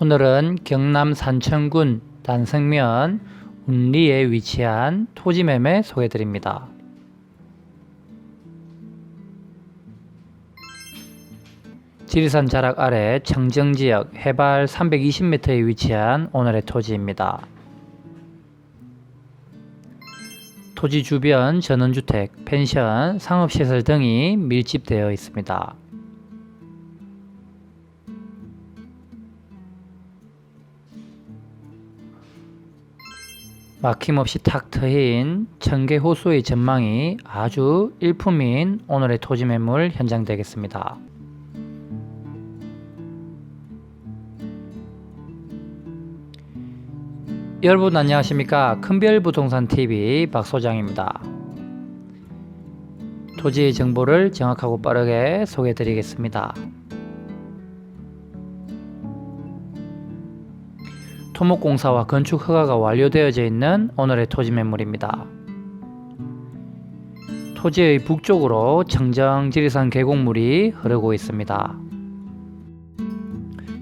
오늘은 경남 산천군 단성면 운리에 위치한 토지 매매 소개 드립니다. 지리산 자락 아래 청정지역 해발 320m에 위치한 오늘의 토지입니다. 토지 주변 전원주택, 펜션, 상업시설 등이 밀집되어 있습니다. 막힘없이 탁 트인 청계 호수의 전망이 아주 일품인 오늘의 토지 매물 현장 되겠습니다. 여러분 안녕하십니까 큰별부동산 TV 박 소장입니다. 토지의 정보를 정확하고 빠르게 소개해 드리겠습니다. 토목공사와 건축 허가가 완료되어져 있는 오늘의 토지 매물입니다. 토지의 북쪽으로 청정지리산 계곡물이 흐르고 있습니다.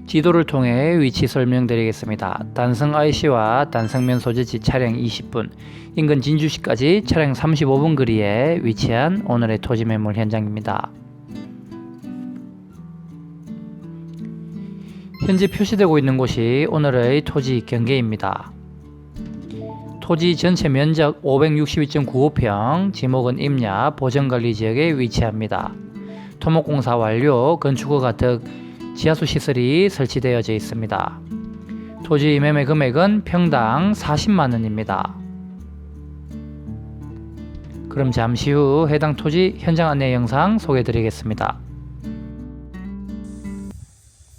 지도를 통해 위치 설명드리겠습니다. 단성 IC와 단성면 소재지 차량 20분, 인근 진주시까지 차량 35분 거리에 위치한 오늘의 토지 매물 현장입니다. 현재 표시되고 있는 곳이 오늘의 토지 경계입니다. 토지 전체 면적 562.95평, 지목은 임야, 보전관리 지역에 위치합니다. 토목공사 완료, 건축허가 등 지하수 시설이 설치되어져 있습니다. 토지 매매 금액은 평당 40만원입니다. 그럼 잠시 후 해당 토지 현장 안내 영상 소개해 드리겠습니다.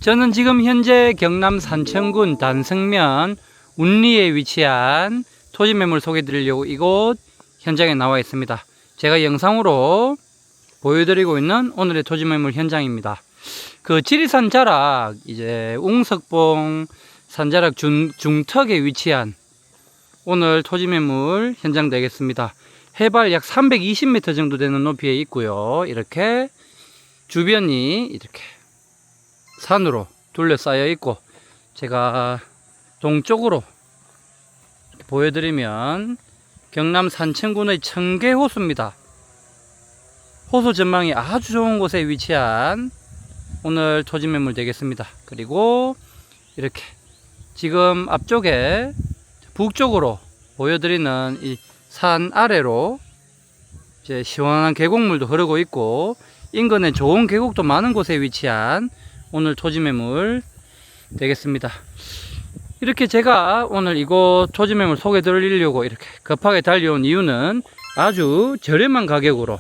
저는 지금 현재 경남 산천군 단성면 운리에 위치한 토지 매물 소개해 드리려고 이곳 현장에 나와 있습니다. 제가 영상으로 보여드리고 있는 오늘의 토지 매물 현장입니다. 그 지리산 자락 이제 웅석봉 산자락 중, 중턱에 위치한 오늘 토지 매물 현장 되겠습니다. 해발 약 320m 정도 되는 높이에 있고요. 이렇게 주변이 이렇게 산으로 둘러싸여 있고 제가 동쪽으로 보여드리면 경남 산천군의 청계호수입니다. 호수 전망이 아주 좋은 곳에 위치한 오늘 토지 매물 되겠습니다. 그리고 이렇게 지금 앞쪽에 북쪽으로 보여드리는 이 산 아래로 이제 시원한 계곡물도 흐르고 있고 인근에 좋은 계곡도 많은 곳에 위치한 오늘 토지 매물 되겠습니다. 이렇게 제가 오늘 이곳 토지 매물 소개 드리려고 이렇게 급하게 달려온 이유는 아주 저렴한 가격으로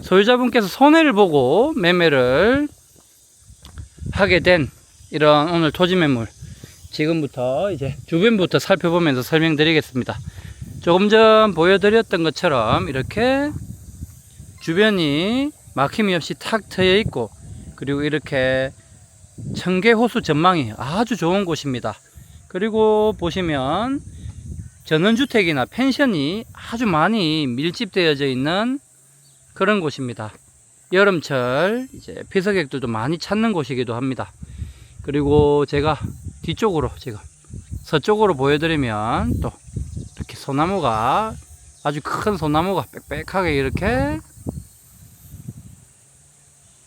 소유자분께서 손해를 보고 매매를 하게 된 이런 오늘 토지 매물 지금부터 이제 주변부터 살펴보면서 설명드리겠습니다. 조금 전 보여드렸던 것처럼 이렇게 주변이 막힘이 없이 탁 트여 있고 그리고 이렇게 청계호수 전망이 아주 좋은 곳입니다. 그리고 보시면 전원주택이나 펜션이 아주 많이 밀집되어져 있는 그런 곳입니다. 여름철 이제 피서객들도 많이 찾는 곳이기도 합니다. 그리고 제가 뒤쪽으로 지금 서쪽으로 보여드리면 또 이렇게 소나무가 아주 큰 소나무가 빽빽하게 이렇게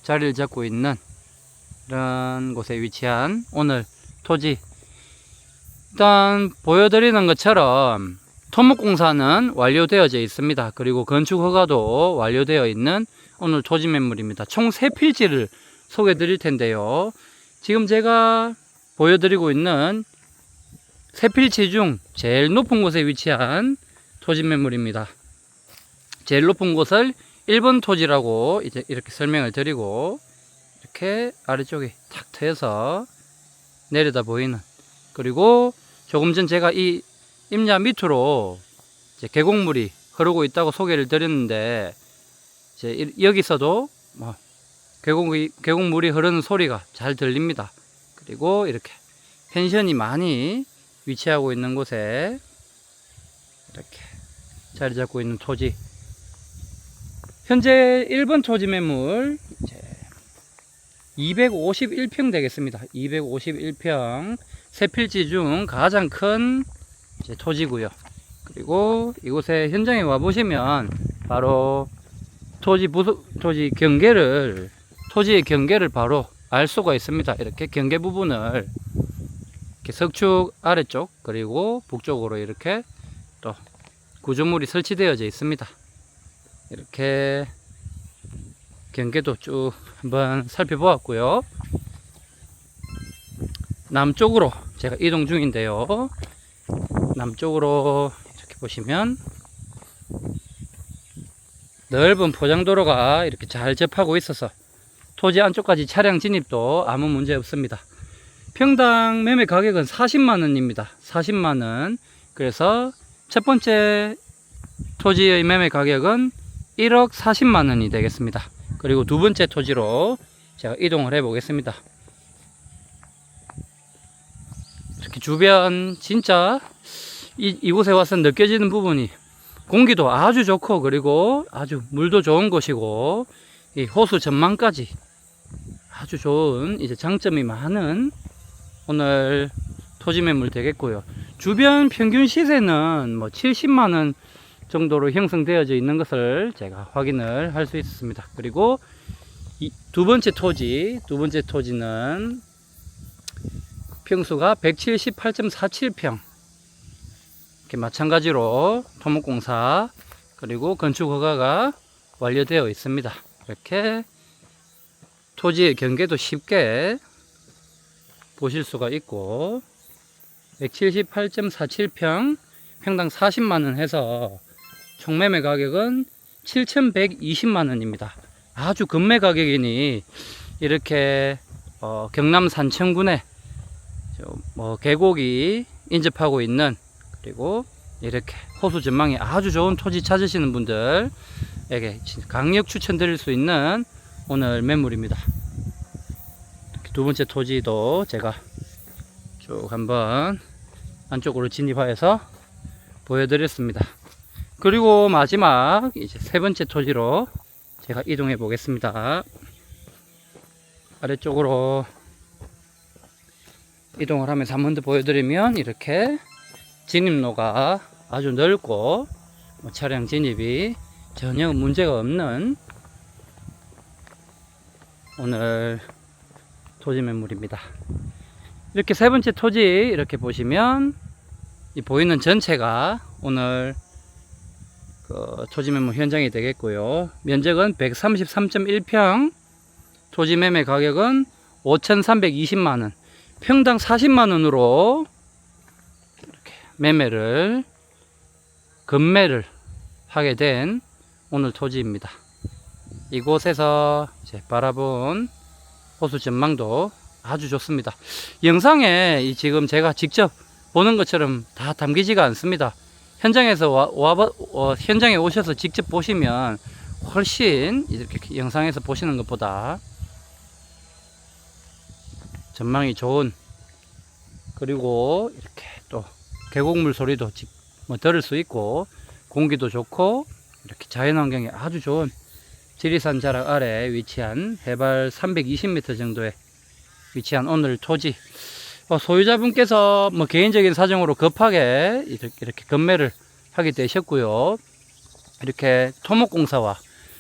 자리를 잡고 있는 이런 곳에 위치한 오늘 토지 일단 보여드리는 것처럼 토목공사는 완료되어져 있습니다. 그리고 건축허가도 완료되어 있는 오늘 토지 매물입니다. 총 3필지를 소개해 드릴 텐데요. 지금 제가 보여드리고 있는 세 필지 중 제일 높은 곳에 위치한 토지 매물입니다. 제일 높은 곳을 1번 토지라고 이제 이렇게 설명을 드리고 이렇게 아래쪽에 탁 트여서 내려다 보이는 그리고 조금 전 제가 이 임야 밑으로 이제 계곡물이 흐르고 있다고 소개를 드렸는데 이제 여기서도 뭐 계곡이, 계곡물이 흐르는 소리가 잘 들립니다. 그리고 이렇게 펜션이 많이 위치하고 있는 곳에 이렇게 자리 잡고 있는 토지. 현재 1번 토지 매물 이제 251평 되겠습니다. 251평 세 필지 중 가장 큰 토지고요. 그리고 이곳에 현장에 와 보시면 바로 토지 부수 토지 경계를 토지의 경계를 바로 알 수가 있습니다. 이렇게 경계 부분을 이렇게 석축 아래쪽 그리고 북쪽으로 이렇게 또 구조물이 설치되어져 있습니다. 이렇게 경계도 쭉 한번 살펴보았고요. 남쪽으로 제가 이동 중인데요. 남쪽으로 이렇게 보시면 넓은 포장도로가 이렇게 잘 접하고 있어서 토지 안쪽까지 차량 진입도 아무 문제 없습니다. 평당 매매 가격은 40만원입니다. 40만원. 그래서 첫 번째 토지의 매매 가격은 1억 40만 원이 되겠습니다. 그리고 두 번째 토지로 제가 이동을 해 보겠습니다. 이렇게 주변 진짜 이, 이곳에 와서 느껴지는 부분이 공기도 아주 좋고 그리고 아주 물도 좋은 곳이고 이 호수 전망까지 아주 좋은 이제 장점이 많은 오늘 토지 매물 되겠고요. 주변 평균 시세는 뭐 70만 원 정도로 형성되어져 있는 것을 제가 확인을 할 수 있습니다. 그리고 이두 번째 토지, 두 번째 토지는 평수가 178.47평. 이렇게 마찬가지로 토목공사 그리고 건축 허가가 완료되어 있습니다. 이렇게 토지의 경계도 쉽게 보실 수가 있고 178.47평 평당 40만원 해서 총매매 가격은 7,120만원입니다. 아주 급매 가격이니 이렇게 어, 경남 산청군에 저뭐 계곡이 인접하고 있는 그리고 이렇게 호수 전망이 아주 좋은 토지 찾으시는 분들에게 강력 추천드릴 수 있는 오늘 매물입니다. 두 번째 토지도 제가 쭉 한번 안쪽으로 진입하여서 보여드렸습니다. 그리고 마지막 이제 세 번째 토지로 제가 이동해 보겠습니다. 아래쪽으로 이동을 하면서 한 번 더 보여드리면 이렇게 진입로가 아주 넓고 뭐 차량 진입이 전혀 문제가 없는 오늘 토지 매물입니다. 이렇게 세 번째 토지 이렇게 보시면 이 보이는 전체가 오늘 그 토지 매물 현장이 되겠고요. 면적은 133.1평, 토지 매매 가격은 5,320만 원, 평당 40만 원으로 이렇게 매매를 급매를 하게 된 오늘 토지입니다. 이곳에서 바라본 호수 전망도 아주 좋습니다. 영상에 이 지금 제가 직접 보는 것처럼 다 담기지가 않습니다. 현장에서 와, 와 어, 현장에 오셔서 직접 보시면 훨씬 이렇게 영상에서 보시는 것보다 전망이 좋은 그리고 이렇게 또 계곡물 소리도 직- 뭐 들을 수 있고 공기도 좋고 이렇게 자연환경이 아주 좋은 지리산 자락 아래 위치한 해발 320m 정도에 위치한 오늘 토지 어, 소유자분께서 뭐 개인적인 사정으로 급하게 이렇게, 건매를 하게 되셨고요. 이렇게 토목공사와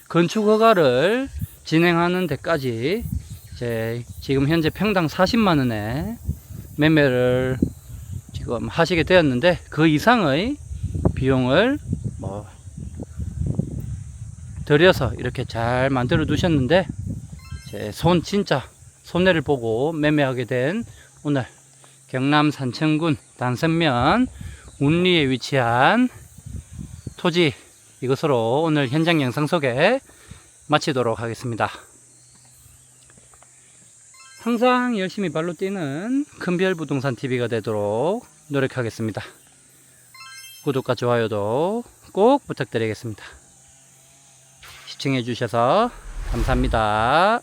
건축 허가를 진행하는 데까지 이제 지금 현재 평당 40만 원에 매매를 지금 하시게 되었는데 그 이상의 비용을 뭐 들여서 이렇게 잘 만들어 두셨는데 제 손 진짜 손해를 보고 매매하게 된 오늘 경남 산청군 단선면 운리에 위치한 토지 이것으로 오늘 현장 영상 소개 마치도록 하겠습니다. 항상 열심히 발로 뛰는 큰별 부동산 TV가 되도록 노력하겠습니다. 구독과 좋아요도 꼭 부탁드리겠습니다. 시청해 주셔서 감사합니다.